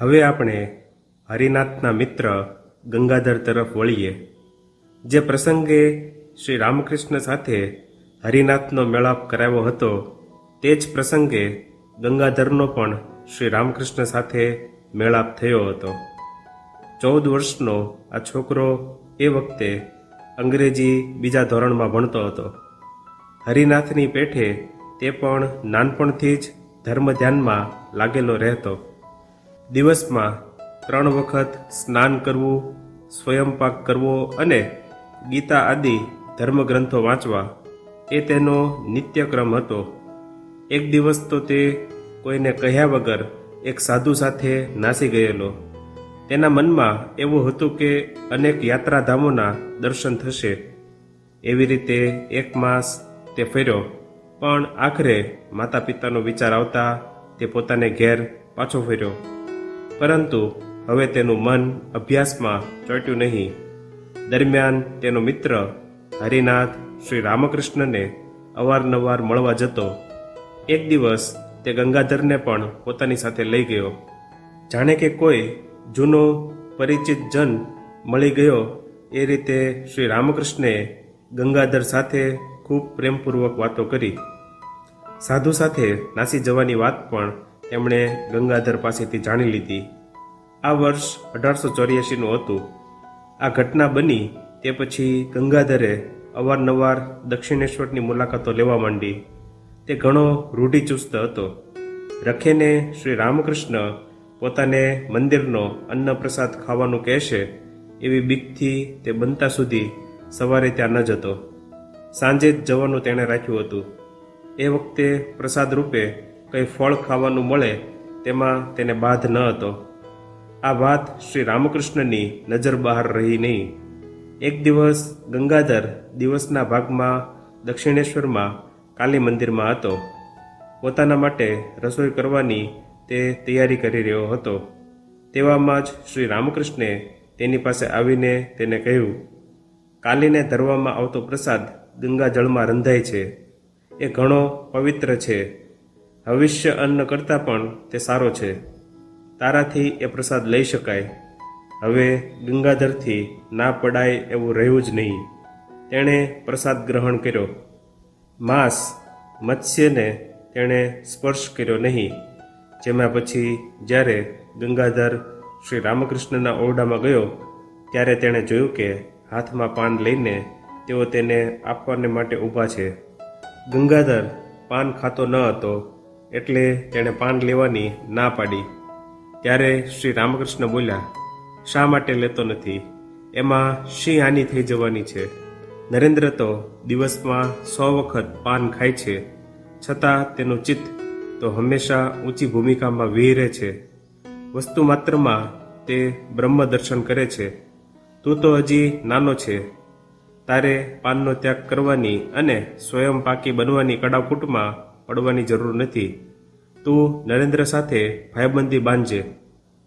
હવે આપણે હરિનાથના મિત્ર ગંગાધર તરફ વળીએ, જે પ્રસંગે શ્રી રામકૃષ્ણ સાથે હરિનાથનો મેળાપ કરાવ્યો હતો. તે જ પ્રસંગે ગંગાધરનો પણ શ્રી રામકૃષ્ણ સાથે મેળાપ થયો હતો. ચૌદ વર્ષનો આ છોકરો એ વખતે અંગ્રેજી બીજા ધોરણમાં ભણતો હતો. હરિનાથની પેઠે તે પણ નાનપણથી જ ધર્મ ધ્યાનમાં લાગેલો રહેતો. દિવસમાં ત્રણ વખત સ્નાન કરવું સ્વયંપાક કરવો અને ગીતા આદિ ધર્મગ્રંથો વાંચવા એ તેનો નિત્યક્રમ હતો. એક દિવસ તો તે કોઈને કહ્યા વગર એક સાધુ સાથે નાસી ગયેલો. તેના મનમાં એવું હતું કે અનેક યાત્રાધામોના દર્શન થશે. એવી રીતે એક માસ તે ફર્યો, પણ આખરે માતા પિતાનો વિચાર આવતા તે પોતાને ઘેર પાછો ફર્યો. પરંતુ હવે તેનું મન અભ્યાસમાં ચોંટ્યું નહીં. દરમિયાન તેનો મિત્ર હરિનાથ શ્રી રામકૃષ્ણને અવારનવાર મળવા જતો. એક દિવસ તે ગંગાધરને પણ પોતાની સાથે લઈ ગયો. જાણે કે કોઈ જૂનો પરિચિત જન મળી ગયો એ રીતે શ્રી રામકૃષ્ણે ગંગાધર સાથે ખૂબ પ્રેમપૂર્વક વાતો કરી. સાધુ સાથે નાસી જવાની વાત પણ તેમણે ગંગાધર પાસેથી જાણી લીધી. આ વર્ષ અઢારસો ચોર્યાસીનું હતું. આ ઘટના બની તે પછી ગંગાધરે અવારનવાર દક્ષિણેશ્વરની મુલાકાતો લેવા માંડી. તે ઘણો રૂઢિચુસ્ત હતો. રખેને શ્રી રામકૃષ્ણ પોતાને મંદિરનો અન્નપ્રસાદ ખાવાનું કહેશે એવી બીકથી તે બનતા સુધી સવારે ત્યાં ન જતો. સાંજે જ જવાનું તેણે રાખ્યું હતું. એ વખતે પ્રસાદ રૂપે કંઈ ફળ ખાવાનું મળે તેમાં તેને બાધ ન હતો. આ વાત શ્રી રામકૃષ્ણની નજર બહાર રહી નહીં. એક દિવસ ગંગાધર દિવસના ભાગમાં દક્ષિણેશ્વરમાં કાલી મંદિરમાં હતો. પોતાના માટે રસોઈ કરવાની તે તૈયારી કરી રહ્યો હતો. તેવામાં જ શ્રી રામકૃષ્ણે તેની પાસે આવીને તેને કહ્યું, કાલીને ધરવામાં આવતો પ્રસાદ ગંગાજળમાં રંધાય છે. એ ઘણો પવિત્ર છે. હવિષ્ય અન્ન કરતાં પણ તે સારો છે. તારાથી એ પ્રસાદ લઈ શકાય. હવે ગંગાધરથી ના પડાય એવું રહ્યું જ નહીં. તેણે પ્રસાદ ગ્રહણ કર્યો. માંસ, મત્સ્યને તેણે સ્પર્શ કર્યો નહીં. જેમાં પછી જ્યારે ગંગાધર શ્રી રામકૃષ્ણના ઓરડામાં ગયો, ત્યારે તેણે જોયું કે હાથમાં પાન લઈને તેઓ તેને આપવાને માટે ઊભા છે. ગંગાધર પાન ખાતો ન હતો. એટલે તેણે પાન લેવાની ના પાડી. ત્યારે શ્રી રામકૃષ્ણ બોલ્યા, શા માટે લેતો નથી? એમાં શી હાનિ થઈ જવાની છે? નરેન્દ્ર તો દિવસમાં સો વખત પાન ખાય છે. છતાં તેનું ચિત્ત તો હંમેશા ઊંચી ભૂમિકામાં વિહરે છે. વસ્તુ માત્રમાં તે બ્રહ્મ દર્શન કરે છે. તું તો હજી નાનો છે. તારે પાનનો ત્યાગ કરવાની અને સ્વયં પાકી બનવાની કડાકૂટમાં પડવાની જરૂર નથી. તું નરેન્દ્ર સાથે ભાઈબંધી બાંધજે.